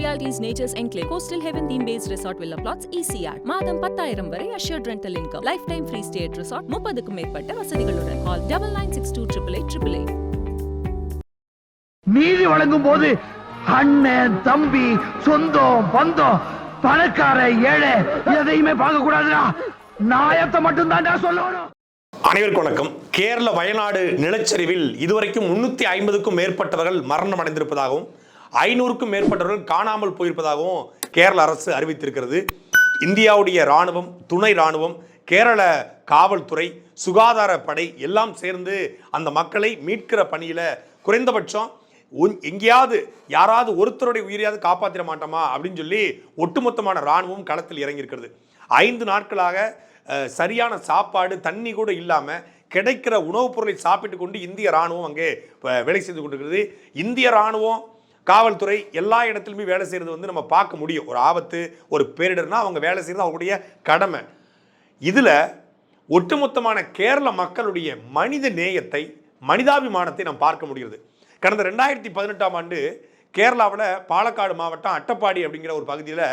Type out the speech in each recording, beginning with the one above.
Realities Nature's Enclave, Coastal Heaven theme based resort villa plots, ECR. மாதம் பத்தாயிரம் வரை assured rental income. Lifetime free stay at resort, முப்பதுக்கும் மேற்பட்ட வசதிகளுடன். Call double nine six two triple eight triple eight. நீதி வழங்கும் போது அண்ணன் தம்பி சொந்தம் பந்தம் பணக்கார ஏழை எதையுமே பார்க்க கூடாதுடா நாயத்தை மட்டும் சொல்லணும் அனைவருக்கும் வணக்கம் கேரள வயநாடு நிலச்சரிவில் இதுவரைக்கும் முன்னூற்றி ஐம்பதுக்கும் மேற்பட்டவர்கள் மரணம் அடைந்திருப்பதாகவும் ஐநூறுக்கும் மேற்பட்டவர்கள் காணாமல் போயிருப்பதாகவும் கேரள அரசு அறிவித்திருக்கிறது. இந்தியாவுடைய இராணுவம் துணை இராணுவம் கேரள காவல்துறை சுகாதார படை எல்லாம் சேர்ந்து அந்த மக்களை மீட்கிற பணியில் குறைந்தபட்சம் உன்- எங்கேயாவது யாராவது ஒருத்தருடைய உயிரையாவது காப்பாற்றிட மாட்டோமா? அப்படின்னு சொல்லி ஒட்டுமொத்தமான இராணுவம் களத்தில் இறங்கியிருக்கிறது. ஐந்து நாட்களாக சரியான சாப்பாடு தண்ணி கூட இல்லாமல் கிடைக்கிற உணவுப் பொருளை சாப்பிட்டு கொண்டு இந்திய ராணுவம் அங்கே வேலை செய்து கொண்டிருக்கிறது. இந்திய ராணுவம் காவல்துறை எல்லா இடத்துலையுமே வேலை செய்கிறது வந்து நம்ம பார்க்க முடியும். ஒரு ஆபத்து ஒரு பேரிடர்னால் அவங்க வேலை செய்கிறது அவங்களுடைய கடமை. இதில் ஒட்டுமொத்தமான கேரள மக்களுடைய மனித நேயத்தை மனிதாபிமானத்தை நாம் பார்க்க முடிகிறது. கடந்த ரெண்டாயிரத்தி பதினெட்டாம் ஆண்டு கேரளாவில் பாலக்காடு மாவட்டம் அட்டப்பாடி அப்படிங்கிற ஒரு பகுதியில்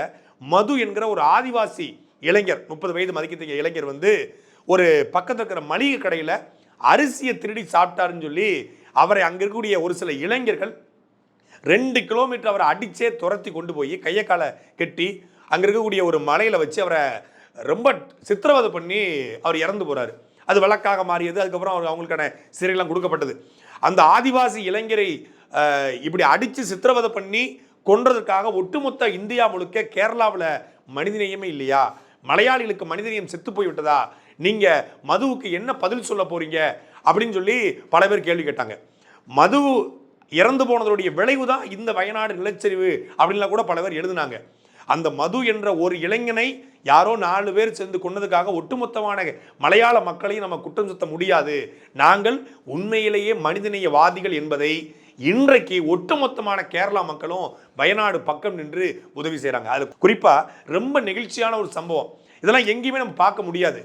மது என்கிற ஒரு ஆதிவாசி இளைஞர் முப்பது வயது மதிக்கத்தக்க இளைஞர் வந்து ஒரு பக்கத்தில் இருக்கிற மளிகை கடையில் அரிசியை திருடி சாப்பிட்டாருன்னு சொல்லி அவரை அங்கே இருக்கக்கூடிய ஒரு சில இளைஞர்கள் ரெண்டு கிலோமீட்டர் அவரை அடித்தே துரத்தி கொண்டு போய் கையை காலை கெட்டி அங்கே இருக்கக்கூடிய ஒரு மலையில் வச்சு அவரை ரொம்ப சித்திரவதை பண்ணி அவர் இறந்து போகிறாரு அது வழக்காக மாறியது அதுக்கப்புறம் அவர் அவங்களுக்கான சிறையெல்லாம் கொடுக்கப்பட்டது. அந்த ஆதிவாசி இளைஞரை இப்படி அடித்து சித்திரவதை பண்ணி கொன்றதுக்காக ஒட்டுமொத்த இந்தியா முழுக்க கேரளாவில் மனிதநேயமே இல்லையா? மலையாளிகளுக்கு மனிதநேயம் செத்து போய் விட்டதா? நீங்கள் மதுவுக்கு என்ன பதில் சொல்ல போகிறீங்க அப்படின்னு சொல்லி பல பேர் கேள்வி கேட்டாங்க. மது இறந்து போனதோடைய விளைவு தான் இந்த வயநாடு நிலச்சரிவு அப்படின்லாம் கூட பல பேர் எழுதினாங்க. அந்த மது என்ற ஒரு இளைஞனை யாரோ நாலு பேர் சேர்ந்து கொன்னதுக்காக ஒட்டுமொத்தமான மலையாள மக்களையும் நம்ம குற்றம் சுத்த முடியாது. நாங்கள் உண்மையிலேயே மனிதநேயவாதிகள் என்பதை இன்றைக்கு ஒட்டுமொத்தமான கேரளா மக்களும் வயநாடு பக்கம் நின்று உதவி செய்கிறாங்க அது குறிப்பாக ரொம்ப நெகிழ்ச்சியான ஒரு சம்பவம். இதெல்லாம் எங்கேயுமே நம்ம பார்க்க முடியாது.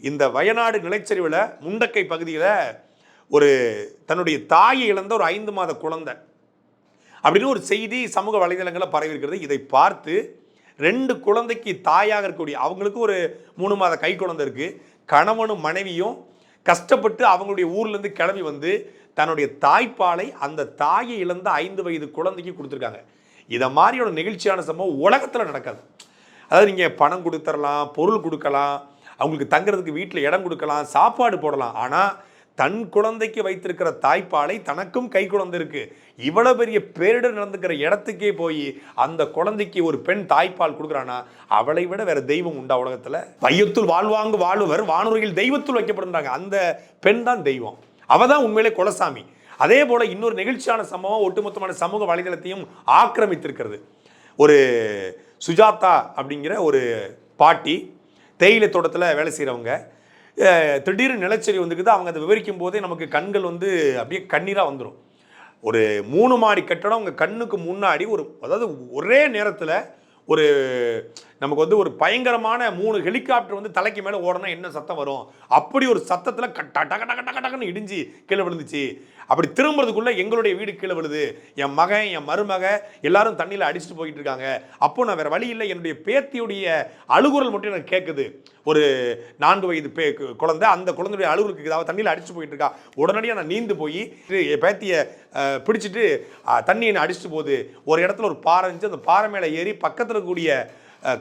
இந்த வயநாடு நிலச்சரிவில் முண்டக்கை பகுதியில் ஒரு தன்னுடைய தாயை இழந்த ஒரு ஐந்து மாத குழந்தை. அப்படின்னு ஒரு செய்தி சமூக வலைதளங்களில் பரவி இருக்கிறது இதை பார்த்து ரெண்டு குழந்தைக்கு தாயாக இருக்கக்கூடிய அவங்களுக்கு ஒரு மூணு மாத கை குழந்தை இருக்குது கணவனும் மனைவியும் கஷ்டப்பட்டு அவங்களுடைய ஊர்லேருந்து கிளம்பி வந்து தன்னுடைய தாய்ப்பாலை அந்த தாயை இழந்த ஐந்து வயது குழந்தைக்கு கொடுத்துருக்காங்க. இதை மாதிரியோட நெகிழ்ச்சியான சம்பவம் உலகத்தில் நடக்காது. அதாவது நீங்கள் பணம் கொடுத்துடலாம் பொருள் கொடுக்கலாம் அவங்களுக்கு தங்குறதுக்கு வீட்டில் இடம் கொடுக்கலாம் சாப்பாடு போடலாம். ஆனால் தன் குழந்தைக்கு வைத்திருக்கிற தாய்ப்பாலை தனக்கும் கை குழந்தை இருக்கு இவ்வளவு பெரிய பேரிடர் நடந்துக்கிற இடத்துக்கே போய் அந்த குழந்தைக்கு ஒரு பெண் தாய்ப்பால் கொடுக்குறானா? அவளை விட வேற தெய்வம் உண்டா உலகத்தில்? வையத்துள் வாழ்வாங்கு வாழுவர் வானுரையில் தெய்வத்துள் வைக்கப்படுறாங்க அந்த பெண் தான் தெய்வம். அவ தான் உண்மையிலே குலசாமி. அதே போல இன்னொரு நெகிழ்ச்சியான சம்பவம் ஒட்டுமொத்தமான சமூக வலைதளத்தையும் ஆக்கிரமித்திருக்கிறது. ஒரு சுஜாதா அப்படிங்கிற ஒரு பாட்டி தேயிலை தோட்டத்தில் வேலை செய்கிறவங்க திடீர்னு நிலச்சரி வந்துக்குது. அவங்க அதை விவரிக்கும் போதே நமக்கு கண்கள் வந்து அப்படியே கண்ணீராக வந்துடும் ஒரு மூணு மாடி கட்டடம் அவங்க கண்ணுக்கு முன்னாடி ஒரு அதாவது ஒரே நேரத்தில் ஒரு நமக்கு வந்து ஒரு பயங்கரமான மூணு ஹெலிகாப்டர் வந்து தலைக்கு மேலே ஓடனா என்ன சத்தம் வரும்? அப்படி ஒரு சத்தத்தில் கட்ட டக டக டக டக்குன்னு இடிஞ்சு கீழே விழுந்துச்சு. அப்படி திரும்புறதுக்குள்ளே எங்களுடைய வீடு கீழே விழுது. என் மகன் என் மருமக எல்லாரும் தண்ணியில் அடிச்சுட்டு போயிட்டு இருக்காங்க. அப்போ நான் வேறு வழி இல்லை. என்னுடைய பேத்தியுடைய அழுகுரல் மட்டும் எனக்கு கேட்குது ஒரு நான்கு வயது பே குழந்தை அந்த குழந்தையுடைய அழுகுறதுக்கு ஏதாவது தண்ணியில் அடிச்சு போயிட்டு இருக்கா? உடனடியாக நான் நீந்து போய் என் பேத்தியை பிடிச்சிட்டு தண்ணியை அடிச்சுட்டு போகுது. ஒரு இடத்துல ஒரு பாறை இருந்துச்சு. அந்த பாறை மேலே ஏறி பக்கத்தில் இருக்கக்கூடிய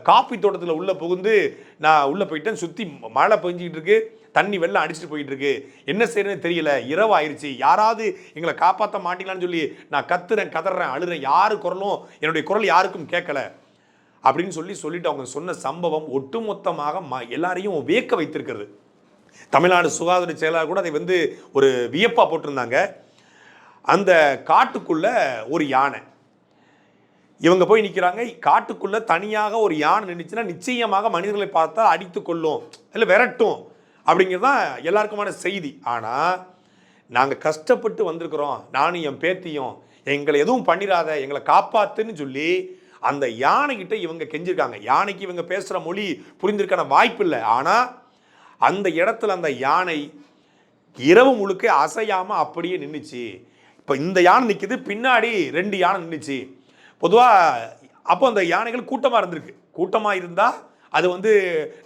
காப்பி தோட்டத்தில் உள்ளே புகுந்து நான் உள்ளே போயிட்டேன். சுற்றி மழை பெஞ்சிக்கிட்டு இருக்கு. தண்ணி வெள்ளம் அடிச்சுட்டு போயிட்டு இருக்கு. என்ன செய்யறதுன்னு தெரியல. இரவு ஆயிடுச்சு யாராவது எங்களை காப்பாற்ற மாட்டீங்களான்னு சொல்லி நான் கத்துறேன் கதறேன் அழுறேன். யாரு குரலும் என்னுடைய குரல் யாருக்கும் கேட்கல. அப்படின்னு சொல்லி சொல்லிட்டு அவங்க சொன்ன சம்பவம் ஒட்டுமொத்தமாக ம எல்லாரையும் வியக்க வைத்திருக்கிறது. தமிழ்நாடு சுகாதார செயலாளர் கூட அதை வந்து ஒரு வியப்பாக போட்டிருந்தாங்க. அந்த காட்டுக்குள்ளே ஒரு யானை. இவங்க போய் நிற்கிறாங்க காட்டுக்குள்ளே தனியாக ஒரு யானை நின்றுச்சுன்னா நிச்சயமாக மனிதர்களை பார்த்தா அடித்து கொள்ளும் இல்லை விரட்டும். அப்படிங்கிறது தான் எல்லாருக்குமான செய்தி. ஆனால் நாங்கள் கஷ்டப்பட்டு வந்திருக்கிறோம். நானும் என் பேத்தியும். எங்களை எதுவும் பண்ணிடாத. எங்களை காப்பாத்துன்னு சொல்லி அந்த யானைக்கிட்ட இவங்க கெஞ்சிருக்காங்க. யானைக்கு இவங்க பேசுகிற மொழி புரிந்திருக்கான வாய்ப்பு இல்லை. ஆனால் அந்த இடத்துல அந்த யானை இரவு முழுக்க அசையாமல் அப்படியே நின்றுச்சு இப்போ இந்த யானை நிற்கிது பின்னாடி ரெண்டு யானை நின்றுச்சு பொதுவாக அப்போ அந்த யானைகள் கூட்டமாக இருந்திருக்கு. கூட்டமாக இருந்தால் அது வந்து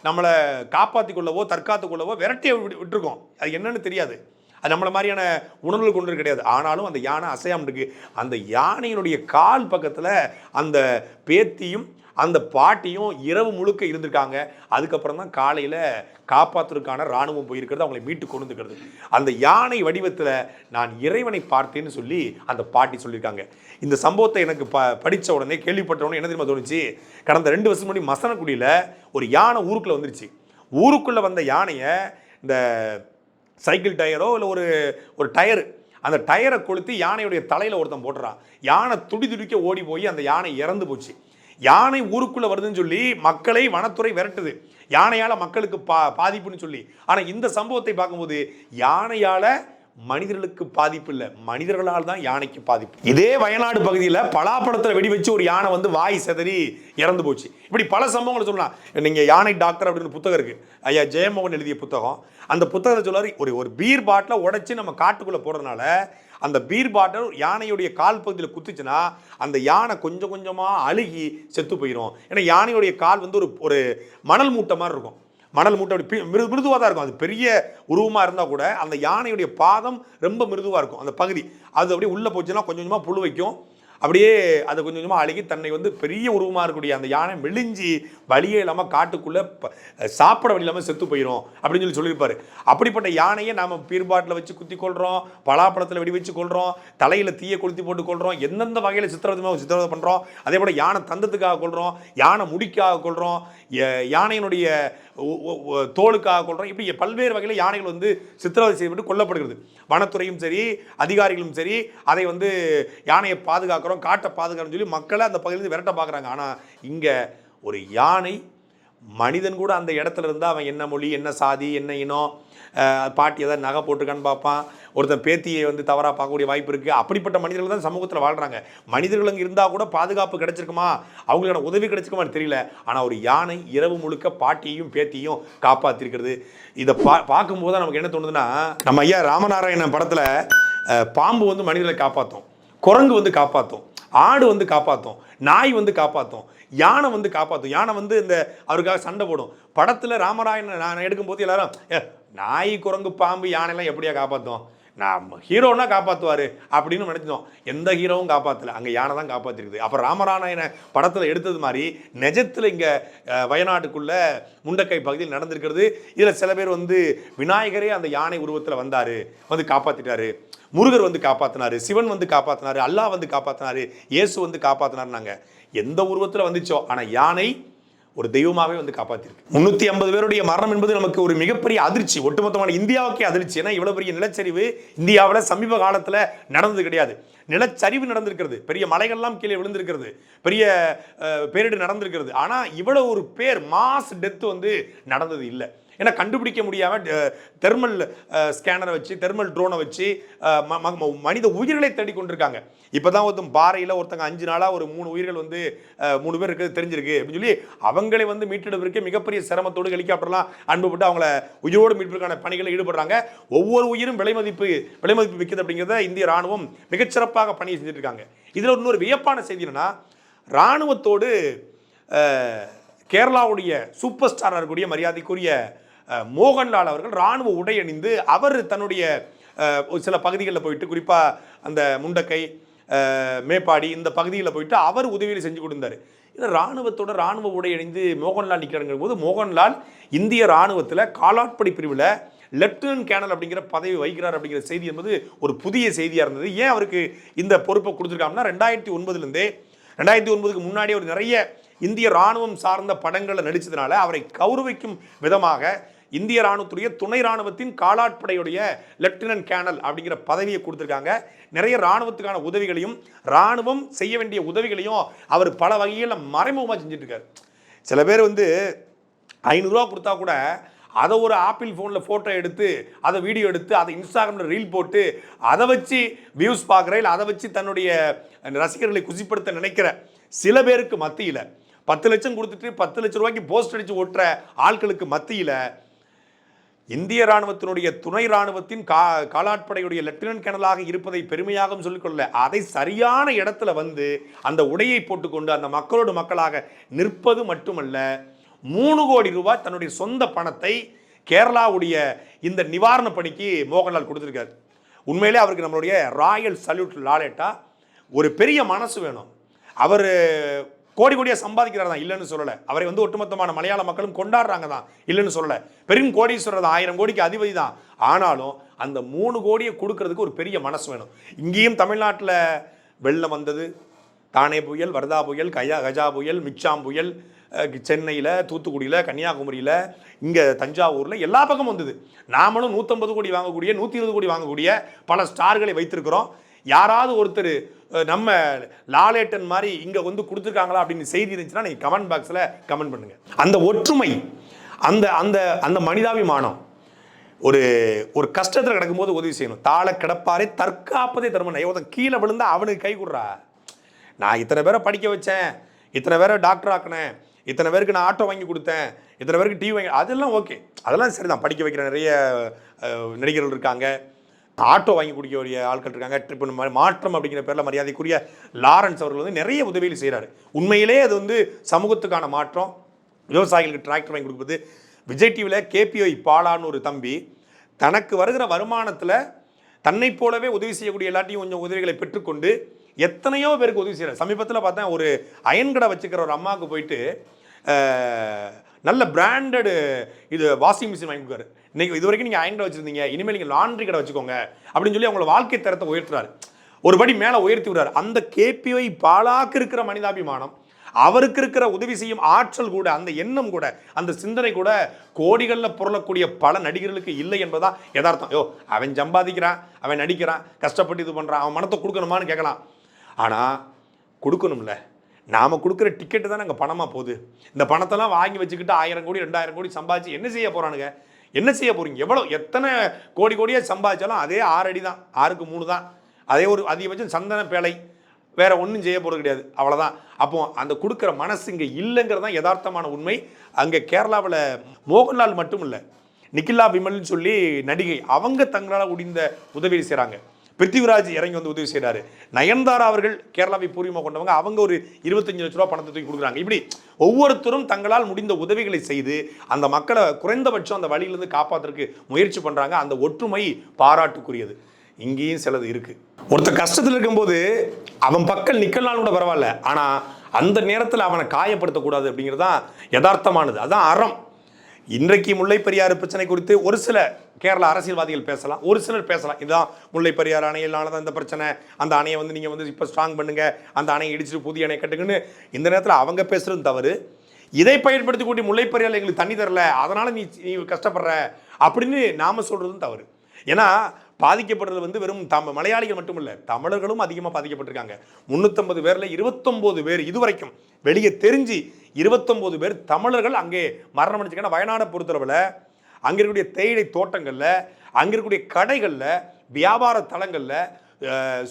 நம்மளை காப்பாற்றி கொள்ளவோ தற்காத்து கொள்ளவோ விரட்டி விட்டு- விட்டுருக்கோம். அது என்னன்னு தெரியாது. அது நம்மளை மாதிரியான உணர்வுகள் கொண்டு கிடையாது. ஆனாலும் அந்த யானை அசையாமல் இருக்குது அந்த யானையினுடைய கால் பக்கத்தில் அந்த பேத்தியும் அந்த பாட்டியும் இரவு முழுக்க இருந்திருக்காங்க. அதுக்கப்புறம் தான் காலையில் காப்பாற்றுறதுக்கான ராணுவம் போயிருக்கிறது அவங்களை மீட்டு கொண்டு வந்துக்கிறது. அந்த யானை வடிவத்தில் நான் இறைவனை பார்த்தேன்னு சொல்லி அந்த பாட்டி சொல்லியிருக்காங்க. இந்த சம்பவத்தை எனக்கு ப படித்த உடனே கேள்விப்பட்ட உடனே என்ன தெரியுமா தோணுச்சு? கடந்த ரெண்டு வருஷம் முன்னாடி மசனக்குடியில் ஒரு யானை ஊருக்குள்ளே வந்துருச்சு. ஊருக்குள்ளே வந்த யானையை இந்த சைக்கிள் டயரோ இல்லை ஒரு ஒரு டயரு அந்த டயரை கொளுத்து யானையுடைய தலையில் ஒருத்தன் போட்டுறான். யானை துடி துடிக்க ஓடி போய் அந்த யானை இறந்து போச்சு. யானை ஊருக்குள்ள வருதுன்னு சொல்லி மக்களை வனத்துறை விரட்டுது. யானையால மக்களுக்கு பா பாதிப்புன்னு சொல்லி. ஆனா இந்த சம்பவத்தை பார்க்கும்போது யானையால மனிதர்களுக்கு பாதிப்பு இல்லை. மனிதர்களால் தான் யானைக்கு பாதிப்பு. இதே வயநாடு பகுதியில் பலாப்பழத்தில் வெடி வச்சு ஒரு யானை வந்து வாய் செதறி இறந்து போச்சு. இப்படி பல சம்பவங்களை சொல்லலாம். நீங்கள் யானை டாக்டர் அப்படின்னு புத்தகம் இருக்கு. ஐயா ஜெயமோகன் எழுதிய புத்தகம். அந்த புத்தகத்தை சொல்லாரு ஒரு ஒரு பீர் பாட்டில் உடச்சி நம்ம காட்டுக்குள்ளே போடுறதுனால அந்த பீர் பாட்டில் யானையுடைய கால் பகுதியில் குத்துச்சுன்னா அந்த யானை கொஞ்சம் கொஞ்சமாக அழுகி செத்து போயிடும் ஏன்னா யானையுடைய கால் வந்து ஒரு ஒரு மணல் மூட்டை மாதிரி இருக்கும். மணல் மூட்டை அப்படி மிரு மிருதுவாக தான் இருக்கும். அது பெரிய உருவமாக இருந்தால் கூட அந்த யானையுடைய பாதம் ரொம்ப மிருதுவாக இருக்கும். அந்த பகுதி. அது அப்படியே உள்ளே போச்சுன்னா கொஞ்சம் கொஞ்சமாக புழு வைக்கும். அப்படியே அது கொஞ்சம் கொஞ்சமாக அழுகி தன்னை வந்து பெரிய உருவமாக இருக்கக்கூடிய அந்த யானை மெலிஞ்சி வழியே இல்லாமல் காட்டுக்குள்ளே ப- சாப்பிட வழி இல்லாமல் செத்து போயிடும் அப்படின்னு சொல்லி சொல்லியிருப்பார். அப்படிப்பட்ட யானையை நாம் பீர்பாட்டில் வச்சு குத்தி கொள்கிறோம் பலாப்பழத்தில் வெடி வச்சு கொள்கிறோம் தலையில் தீயை கொளுத்தி போட்டு கொள்கிறோம் எந்தெந்த வகையில் சித்திரவதை சித்திரவதை பண்ணுறோம் அதே போல் யானை தந்தத்துக்காக கொள்கிறோம் யானை முடிக்காக கொள்கிறோம் யானையினுடைய தோலுக்காக கொள்கிறோம் இப்படி பல்வேறு வகையில் யானைகள் வந்து சித்திரவதை செய்யப்பட்டு கொல்லப்படுகிறது. வனத்துறையும் சரி அதிகாரிகளும் சரி அதை வந்து யானையை பாதுகாக்கிறோம் காட்டை பாதுகாக்கிறோம்னு சொல்லி மக்களை அந்த பகுதியிலேருந்து விரட்ட பார்க்குறாங்க. ஆனால் இங்கே ஒரு யானை மனிதன் கூட அந்த இடத்துல இருந்தால் அவன் என்ன மொழி என்ன சாதி என்ன இனம் பாட்டி ஏதாவது நகை போட்டிருக்கான்னு பார்ப்பான். ஒருத்தன் பேத்தியை வந்து தவறாக பார்க்கக்கூடிய வாய்ப்பு இருக்குது அப்படிப்பட்ட மனிதர்கள் தான் சமூகத்தில் வாழ்கிறாங்க மனிதர்கள் அங்கே இருந்தால் கூட பாதுகாப்பு கிடைச்சிருக்குமா? அவங்களுக்கான உதவி கிடைச்சிருக்குமான்னு தெரியல. ஆனால் ஒரு யானை இரவு முழுக்க பாட்டியையும் பேத்தியையும் காப்பாற்றிருக்கிறது இதை பா பார்க்கும்போது தான் நமக்கு என்ன தோணுதுன்னா நம்ம ஐயா ராமநாராயணன் படத்தில் பாம்பு வந்து மனிதர்களை காப்பாற்றும் குரங்கு வந்து காப்பாற்றும் ஆடு வந்து காப்பாற்றும் நாய் வந்து காப்பாற்றும் யானை வந்து காப்பாற்றும் யானை வந்து இந்த அவருக்காக சண்டை போடும். படத்தில் ராமராயன் நான் எடுக்கும்போது எல்லாரும் "ஏ, நாய் குரங்கு பாம்பு யானைலாம் எப்படியா காப்பாற்றும் நான் ஹீரோனா காப்பாற்றுவார் அப்படின்னு நினச்சோம். எந்த ஹீரோவும் காப்பாற்றல அங்கே யானை தான் காப்பாற்றிருக்குது அப்போ ராமராயண படத்தில் எடுத்தது மாதிரி நிஜத்தில் இங்கே வயநாட்டுக்குள்ளே முண்டக்கை பகுதியில் நடந்திருக்கிறது. இதில் சில பேர் வந்து விநாயகரே அந்த யானை உருவத்தில் வந்தார். வந்து காப்பாற்றிட்டாரு முருகர் வந்து காப்பாத்தினாரு. சிவன் வந்து காப்பாத்தினாரு. அல்லாஹ் வந்து காப்பாத்தினாரு. இயேசு வந்து காப்பாத்தினாருனாங்க எந்த உருவத்தில் வந்துச்சோ. ஆனால் யானை ஒரு தெய்வமாகவே வந்து காப்பாத்திருக்கு. முன்னூத்தி ஐம்பது பேருடைய மரணம் என்பது நமக்கு ஒரு மிகப்பெரிய அதிர்ச்சி. ஒட்டுமொத்தமான இந்தியாவுக்கே அதிர்ச்சி. ஏன்னா இவ்வளவு பெரிய நிலச்சரிவு இந்தியாவில் சமீப காலத்தில் நடந்தது கிடையாது. நிலச்சரிவு நடந்திருக்கிறது. பெரிய மலைகள்லாம் கீழே விழுந்திருக்கிறது. பெரிய பேரிடு நடந்திருக்கிறது. ஆனால் இவ்வளவு ஒரு பேர் மாஸ் டெத் வந்து நடந்தது இல்லை. ஏன்னா கண்டுபிடிக்க முடியாமல் தெர்மல் ஸ்கேனரை வச்சு தெர்மல் ட்ரோனை வச்சு ம- ம- மனித உயிர்களை தேடி கொண்டிருக்காங்க. இப்பதான் ஒருத்தன் பாறையில் ஒருத்தங்க அஞ்சு நாளாக ஒரு மூணு உயிர்கள் வந்து மூணு பேர் இருக்கிறது தெரிஞ்சிருக்கு. அப்படின்னு சொல்லி அவங்களை வந்து மீட்டெடுப்பதற்கு மிகப்பெரிய சிரமத்தோடு ஹெலிகாப்டர்லாம் அனுப்பப்பட்டு அவங்கள உயிரோடு மீட்பதற்கான பணிகளில் ஈடுபடுறாங்க. ஒவ்வொரு உயிரும் விலை மதிப்பு விலை மதிப்பு விற்குது அப்படிங்கிறத இந்திய ராணுவம் மிகச்சிறப்பாக பணியை செஞ்சுட்டு இருக்காங்க இதில் இன்னொரு வியப்பான செய்தி என்னன்னா ராணுவத்தோடு கேரளாவுடைய சூப்பர் ஸ்டாராக இருக்கக்கூடிய மரியாதைக்குரிய மோகன்லால் அவர்கள் இராணுவ உடை அணிந்து அவர் தன்னுடைய ஒரு சில பகுதிகளில் போயிட்டு குறிப்பாக அந்த முண்டக்கை மேப்பாடி இந்த பகுதியில் போயிட்டு அவர் உதவியில் செஞ்சு கொடுத்தார். இல்லை ராணுவத்தோட ராணுவ உடை அணிந்து மோகன்லால் நிற்கிறாங்கிற போது மோகன்லால் இந்திய ராணுவத்தில் காலாட்படை பிரிவில் லெப்டினன்ட் கேனல் அப்படிங்கிற பதவி வகிக்கிறார் அப்படிங்கிற செய்தி என்பது ஒரு புதிய செய்தியாக இருந்தது. ஏன் அவருக்கு இந்த பொறுப்பை கொடுத்துருக்காங்கன்னா ரெண்டாயிரத்தி ஒன்பதுலேருந்தே ரெண்டாயிரத்தி ஒன்பதுக்கு முன்னாடி ஒரு நிறைய இந்திய ராணுவம் சார்ந்த படங்களில் நடித்ததுனால அவரை கௌரவிக்கும் விதமாக இந்திய ராணுவத்துடைய துணை ராணுவத்தின் காலாட்படையுடைய லெப்டினன்ட் கேனல் அப்படிங்கிற பதவியை கொடுத்துருக்காங்க. நிறைய ராணுவத்துக்கான உதவிகளையும் ராணுவம் செய்ய வேண்டிய உதவிகளையும் அவர் பல வகையில் மறைமுகமாக செஞ்சுட்டு இருக்காரு சில பேர் வந்து ஐநூறுரூவா கொடுத்தா கூட அதை ஒரு ஆப்பிள் ஃபோனில் ஃபோட்டோ எடுத்து அதை வீடியோ எடுத்து அதை இன்ஸ்டாகிராமில் ரீல் போட்டு அதை வச்சு வியூஸ் பார்க்குற இல்லை அதை வச்சு தன்னுடைய ரசிகர்களை குசிப்படுத்த நினைக்கிற சில பேருக்கு மத்தியில் பத்து லட்சம் கொடுத்துட்டு பத்து லட்சம் ரூபாய்க்கு போஸ்ட் அடித்து ஓட்டுற ஆட்களுக்கு மத்தியில் இந்திய ராணுவத்தினுடைய துணை ராணுவத்தின் கா காலாட்படையுடைய லெப்டினன்ட் கேனலாக இருப்பதை பெருமையாக சொல்லிக்கொள்ள அதை சரியான இடத்துல வந்து அந்த உடையை போட்டுக்கொண்டு அந்த மக்களோடு மக்களாக நிற்பது மட்டுமல்ல மூணு கோடி ரூபாய் தன்னுடைய சொந்த பணத்தை கேரளாவுடைய இந்த நிவாரண பணிக்கு மோகன்லால் கொடுத்துருக்காரு. உண்மையிலே அவருக்கு நம்மளுடைய ராயல் சல்யூட் லாலேட்டா ஒரு பெரிய மனசு வேணும். அவர் கோடி கோடியாக சம்பாதிக்கிறார் தான் இல்லைன்னு சொல்லலை. அவரை வந்து ஒட்டுமொத்தமான மலையாள மக்களும் கொண்டாடுறாங்க தான் இல்லைன்னு சொல்லலை. பெரும் கோடீஸ்வரர் தான் ஆயிரம் கோடிக்கு அதிபதி தான். ஆனாலும் அந்த மூணு கோடியை கொடுக்கறதுக்கு ஒரு பெரிய மனசு வேணும். இங்கேயும் தமிழ்நாட்டில் வெள்ளம் வந்தது. தானே புயல் வர்தா புயல் கயா கஜா புயல் மிச்சாம் புயல் சென்னையில் தூத்துக்குடியில் கன்னியாகுமரியில் இங்கே தஞ்சாவூரில் எல்லா பக்கமும் வந்தது. நாமளும் நூற்றம்பது கோடி வாங்கக்கூடிய நூற்றி இருபது கோடி வாங்கக்கூடிய பல ஸ்டார்களை வைத்திருக்கிறோம். யாராவது ஒருத்தர் நம்ம லாலேட்டன் மாதிரி இங்கே வந்து கொடுத்துருக்காங்களா அப்படின்னு செய்தி இருந்துச்சுன்னா நீங்கள் கமெண்ட் பாக்ஸில் கமெண்ட் பண்ணுங்கள் அந்த ஒற்றுமை அந்த அந்த அந்த மனிதாபிமானம் ஒரு ஒரு கஷ்டத்தில் கிடக்கும்போது உதவி செய்யணும். தாளை கிடப்பாரே தற்காப்பதே தருமன் ஒருத்தன் கீழே விழுந்தா அவனுக்கு கை கொடுறா. நான் இத்தனை பேரை படிக்க வச்சேன். இத்தனை பேரை டாக்டர் ஆக்கினேன். இத்தனை பேருக்கு நான் ஆட்டோ வாங்கி கொடுத்தேன். இத்தனை பேருக்கு டிவி வாங்கி அதெல்லாம் ஓகே அதெல்லாம் சரி தான் படிக்க வைக்கிற நிறைய நடிகர்கள் இருக்காங்க. ஆட்டோ வாங்கி கொடுக்கக்கூடிய ஆட்கள் இருக்காங்க. இப்போ மாற்றம் அப்படிங்கிற பேரில் மரியாதைக்குரிய லாரன்ஸ் அவர்கள் வந்து நிறைய உதவிகள் செய்கிறாரு உண்மையிலே அது வந்து சமூகத்துக்கான மாற்றம். விவசாயிகளுக்கு டிராக்டர் வாங்கி கொடுப்பது விஜய் டிவியில் கேபிஐ பாலான்னு ஒரு தம்பி தனக்கு வருகிற வருமானத்தில் தன்னை போலவே உதவி செய்யக்கூடிய எல்லாத்தையும் கொஞ்சம் உதவிகளை பெற்றுக்கொண்டு எத்தனையோ பேருக்கு உதவி செய்கிறார் சமீபத்தில் பார்த்தேன் ஒரு அயன் கடை வச்சுக்கிற ஒரு அம்மாவுக்கு போயிட்டு நல்ல பிராண்டடு இது வாஷிங் மிஷின் வாங்கி கொடுக்காரு நீங்கள் இது வரைக்கும் நீங்கள் அயன் வச்சுருந்தீங்க இனிமேல் நீங்கள் லாண்ட்ரி கடை வச்சுக்கோங்க அப்படின்னு சொல்லி அவங்கள வாழ்க்கை தரத்தை உயர்த்துறாரு. ஒரு படி மேலே உயர்த்தி விடுறாரு. அந்த கேபிஐ பாலாக்கு இருக்கிற மனிதாபிமானம் அவருக்கு இருக்கிற உதவி செய்யும் ஆற்றல் கூட அந்த எண்ணம் கூட அந்த சிந்தனை கூட கோடிகளில் புரளக்கூடிய பல நடிகர்களுக்கு இல்லை என்பதுதான் யதார்த்தம். யோ அவன் சம்பாதிக்கிறான் அவன் நடிக்கிறான் கஷ்டப்பட்டு இது பண்ணுறான் அவன் மனத்தை கொடுக்கணுமான்னு கேட்கலாம். ஆனால் கொடுக்கணும்ல. நாம் கொடுக்குற டிக்கெட்டு தான் அங்கே பணமாக போகுது. இந்த பணத்தெல்லாம் வாங்கி வச்சுக்கிட்டு ஆயிரம் கோடி ரெண்டாயிரம் கோடி சம்பாதிச்சு என்ன செய்ய போகிறானுங்க என்ன செய்ய போகிறீங்க எவ்வளோ எத்தனை கோடி கோடியாக சம்பாதிச்சாலும் அதே ஆறு அடி தான் ஆறுக்கு மூணு தான். அதே ஒரு அதிகபட்சம் சந்தன பேழை வேறு ஒன்றும் செய்ய போகிறது கிடையாது. அவ்வளோதான் அப்போ அந்த கொடுக்குற மனசு இங்கே இல்லைங்கிறது தான் யதார்த்தமான உண்மை. அங்கே கேரளாவில் மோகன்லால் மட்டும் இல்லை நிக்கிலா விமல்னு சொல்லி நடிகை அவங்க தங்களால் முடிந்த உதவி செய்கிறாங்க பிருத்திவிராஜ் இறங்கி வந்து உதவி செய்கிறாரு நயன்தாரா அவர்கள் கேரளாவை பூர்வீகமாக கொண்டவங்க. அவங்க ஒரு இருபத்தஞ்சு லட்ச ரூபா பணத்தை தூக்கி கொடுக்குறாங்க. இப்படி ஒவ்வொருத்தரும் தங்களால் முடிந்த உதவிகளை செய்து அந்த மக்களை குறைந்தபட்சம் அந்த வழியிலிருந்து காப்பாற்றுறதுக்கு முயற்சி பண்ணுறாங்க அந்த ஒற்றுமை பாராட்டுக்குரியது. இங்கேயும் சிலது இருக்குது ஒருத்தர் கஷ்டத்தில் இருக்கும்போது அவன் பக்கம் நிக்கலான்னு கூட பரவாயில்ல. ஆனால் அந்த நேரத்தில் அவனை காயப்படுத்தக்கூடாது அப்படிங்கிறது தான் யதார்த்தமானது. அதுதான் அறம். இன்றைக்கு முல்லை பெரியாறு பிரச்சனை குறித்து ஒரு சில கேரள அரசியல்வாதிகள் பேசலாம் ஒரு சிலர் பேசலாம். இதுதான் முல்லை பெரியார் அணையினால தான் இந்த பிரச்சனை. அந்த அணையை வந்து நீங்கள் வந்து இப்போ ஸ்ட்ராங் பண்ணுங்க. அந்த அணையை இடிச்சிட்டு புதிய அணை கட்டுங்கன்னு இந்த நேரத்தில் அவங்க பேசுறது தவறு. இதை பயன்படுத்தி கூட்டி முல்லை பெரியார் எங்களுக்கு தண்ணி தரல. அதனால நீ நீ கஷ்டப்படுற அப்படின்னு நாம சொல்றதும் தவறு. ஏன்னா பாதிக்கப்படுறது வந்து வெறும் தம் மலையாளிகள் மட்டும் இல்லை தமிழர்களும் அதிகமாக பாதிக்கப்பட்டிருக்காங்க. முந்நூற்றம்பது பேரில் இருபத்தொம்போது பேர் இதுவரைக்கும் வெளியே தெரிஞ்சு இருபத்தொம்போது பேர் தமிழர்கள் அங்கே மரணம் அடைஞ்சிருக்காங்க. வயநாடை பொறுத்தளவில் அங்கே இருக்கக்கூடிய தேயிலை தோட்டங்களில் அங்கே இருக்கக்கூடிய கடைகளில் வியாபார தலங்களில்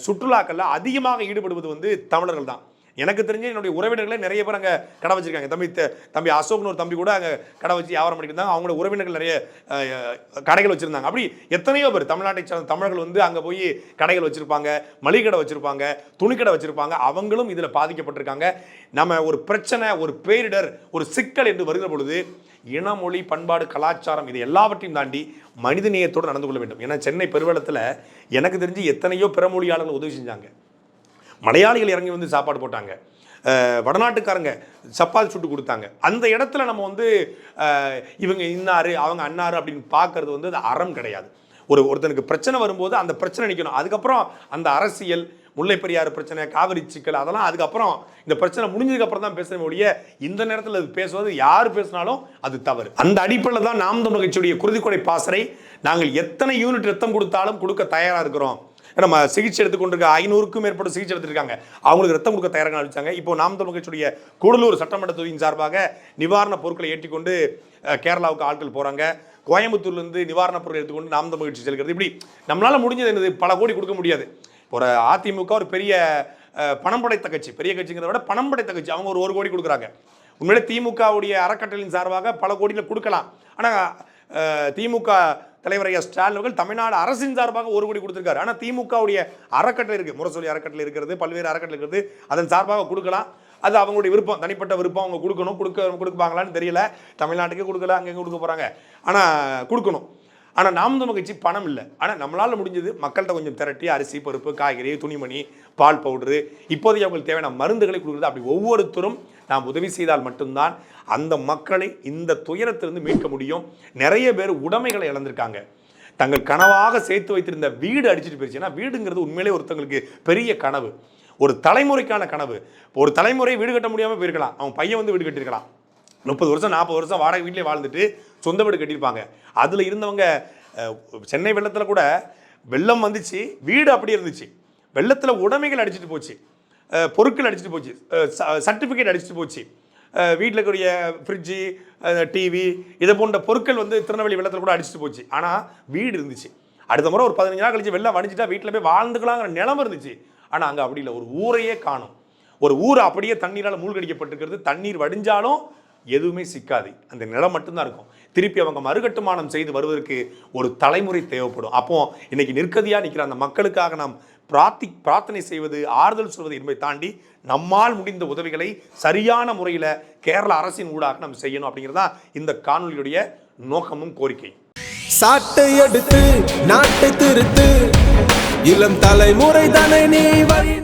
சுற்றுலாக்களில் அதிகமாக ஈடுபடுவது வந்து தமிழர்கள் தான். எனக்கு தெரிஞ்சு என்னுடைய உறவினர்களே நிறைய பேர் அங்கே கடை வச்சிருக்காங்க. தம்பி த- தம்பி அசோக்னு ஒரு தம்பி கூட அங்கே கடை வச்சு வியாபாரம் பண்ணிட்டு அவங்களோட உறவினர்கள் நிறைய கடைகள் வச்சுருந்தாங்க. அப்படி எத்தனையோ பேர் தமிழ்நாட்டை சார்ந்த தமிழர்கள் வந்து அங்கே போய் கடைகள் வச்சுருப்பாங்க மளிகை கடை வச்சுருப்பாங்க துணிக்கடை வச்சுருப்பாங்க. அவங்களும் இதில் பாதிக்கப்பட்டிருக்காங்க. நம்ம ஒரு பிரச்சனை ஒரு பேரிடர் ஒரு சிக்கல் என்று வருகிற பொழுது இனமொழி பண்பாடு கலாச்சாரம் இது எல்லாவற்றையும் தாண்டி மனிதநேயத்தோடு நடந்து கொள்ள வேண்டும். ஏன்னா சென்னை பெருவளத்தில் எனக்கு தெரிஞ்சு எத்தனையோ பிறமொழியாளர்கள் உதவி செஞ்சாங்க. மலையாளிகள் இறங்கி வந்து சாப்பாடு போட்டாங்க. வடநாட்டுக்காரங்க சப்பாத்தி சுட்டு கொடுத்தாங்க. அந்த இடத்துல நம்ம வந்து இவங்க இன்னாரு அவங்க அன்னாரு அப்படின்னு பார்க்கறது வந்து அது அறம் கிடையாது. ஒரு ஒருத்தனுக்கு பிரச்சனை வரும்போது அந்த பிரச்சனை நிற்கணும் அதுக்கப்புறம் அந்த அரசியல் முல்லை பெரியாறு பிரச்சனை காவிரி சிக்கல் அதெல்லாம் அதுக்கப்புறம் இந்த பிரச்சனை முடிஞ்சதுக்கப்புறம் தான் பேசணும் ஒழிய இந்த நேரத்தில் அது பேசுவது யார் பேசினாலும் அது தவறு. அந்த அடிப்படையில் தான் நாம் தமிழ் கட்சியுடைய குருதிக்கொடை பாசறை நாங்கள் எத்தனை யூனிட் ரத்தம் கொடுத்தாலும் கொடுக்க தயாராக இருக்கிறோம். நம்ம சிகிச்சை எடுத்துக்கொண்டிருக்க ஐநூறுக்கும் மேற்பட்ட சிகிச்சை எடுத்திருக்காங்க. அவங்களுக்கு ரத்தம் கொடுக்க தயாராக அளிச்சாங்க இப்போ நாம் தமிழ் கட்சியுடைய கூடலூர் சட்டமன்ற தொகுதியின் சார்பாக நிவாரணப் பொருட்களை ஏற்றிக்கொண்டு கேரளாவுக்கு ஆட்கள் போகிறாங்க கோயம்புத்தூர்லேருந்து நிவாரணப் பொருள் எடுத்துக்கொண்டு நாம் தமிழ் கட்சி செல்கிறது. இப்படி நம்மளால் முடிஞ்சது என்னது? பல கோடி கொடுக்க முடியாது. ஒரு அதிமுக ஒரு பெரிய பணம் படைத்த கட்சி பெரிய கட்சிங்கிறத விட பணம் படைத்த கட்சி. அவங்க ஒரு ஒரு கோடி கொடுக்குறாங்க. உண்மையிலே திமுகவுடைய அறக்கட்டளையின் சார்பாக பல கோடியில் கொடுக்கலாம். ஆனால் திமுக தலைவர் ஐயா ஸ்டாலின் அவர்கள் தமிழ்நாடு அரசின் சார்பாக ஒரு கோடி கொடுத்துருக்காரு. ஆனால் திமுகவுடைய அறக்கட்டளை இருக்குது முரசொலி அறக்கட்டளை இருக்கிறது பல்வேறு அறக்கட்டளை இருக்கிறது அதன் சார்பாக கொடுக்கலாம். அது அவங்களுடைய விருப்பம். தனிப்பட்ட விருப்பம் அவங்க கொடுக்கணும். கொடுக்க கொடுப்பாங்களான்னு தெரியல. தமிழ்நாட்டுக்கே கொடுக்கல அங்கங்கே கொடுக்க போகிறாங்க ஆனால் கொடுக்கணும். ஆனால் நாம் தமிழ் கட்சி பணம் இல்லை. ஆனால் நம்மளால் முடிஞ்சது மக்கள்கிட்ட கொஞ்சம் திரட்டி அரிசி பருப்பு காய்கறி துணிமணி பால் பவுடரு. இப்போதைக்கு அவங்களுக்கு தேவையான மருந்துகளை கொடுக்குறது அப்படி ஒவ்வொருத்தரும் நாம் உதவி செய்தால் மட்டும்தான் அந்த மக்களை இந்த துயரத்திலிருந்து மீட்க முடியும். நிறைய பேர் உடைமைகளை இழந்திருக்காங்க. தங்கள் கனவாக சேர்த்து வைத்திருந்த வீடு அடிச்சிட்டு போயிடுச்சுன்னா வீடுங்கிறது உண்மையிலே ஒருத்தங்களுக்கு பெரிய கனவு. ஒரு தலைமுறைக்கான கனவு. ஒரு தலைமுறை வீடு கட்ட முடியாமல் போயிருக்கலாம். அவன் பையன் வந்து வீடு கட்டியிருக்கலாம். முப்பது வருஷம் நாற்பது வருஷம் வாடகை வீட்டிலே வாழ்ந்துட்டு சொந்த வீடு கட்டியிருப்பாங்க. அதில் இருந்தவங்க சென்னை வெள்ளத்தில் கூட வெள்ளம் வந்துச்சு. வீடு அப்படியே இருந்துச்சு. வெள்ளத்தில் உடைமைகள் அடிச்சிட்டு போச்சு. பொருட்கள் அடிச்சிட்டு போச்சு. சர்டிஃபிகேட் அடிச்சிட்டு போச்சு. வீட்டில் இருக்கக்கூடிய ஃப்ரிட்ஜு டிவி இதை போன்ற பொருட்கள் வந்து திருநெல்வேலி வெள்ளத்தில் கூட அடிச்சிட்டு போச்சு. ஆனால் வீடு இருந்துச்சு. அடுத்த முறை ஒரு பதினஞ்சு நாள் கழிச்சு வெள்ளம் வடிஞ்சிட்டா வீட்டில் போய் வாழ்ந்துக்கலாங்கிற நிலம இருந்துச்சு. ஆனால் அங்கே அப்படி இல்லை. ஒரு ஊரையே காணும். ஒரு ஊர் அப்படியே தண்ணீரால் மூழ்கடிக்கப்பட்டிருக்கிறது. தண்ணீர் வடிஞ்சாலும் எதுவுமே சிக்காது. அந்த நிலம் மட்டும்தான் இருக்கும். திருப்பி அவங்க மறுகட்டுமானம் செய்து வருவதற்கு ஒரு தலைமுறை தேவைப்படும். அப்போ இன்னைக்கு நிற்கதியாக நிற்கிற அந்த மக்களுக்காக நாம் பிரார்த்தி பிரார்த்தனை செய்வது ஆறுதல் சொல்வது என்பதை தாண்டி நம்மால் முடிந்த உதவிகளை சரியான முறையில் கேரள அரசின் ஊடாக நம்ம செய்யணும் அப்படிங்கிறதா இந்த காணொலியுடைய நோக்கமும் கோரிக்கை. சாட்டை எடுத்து நாட்டை திருத்து. இளம் தலைமுறை தானே நீ வழி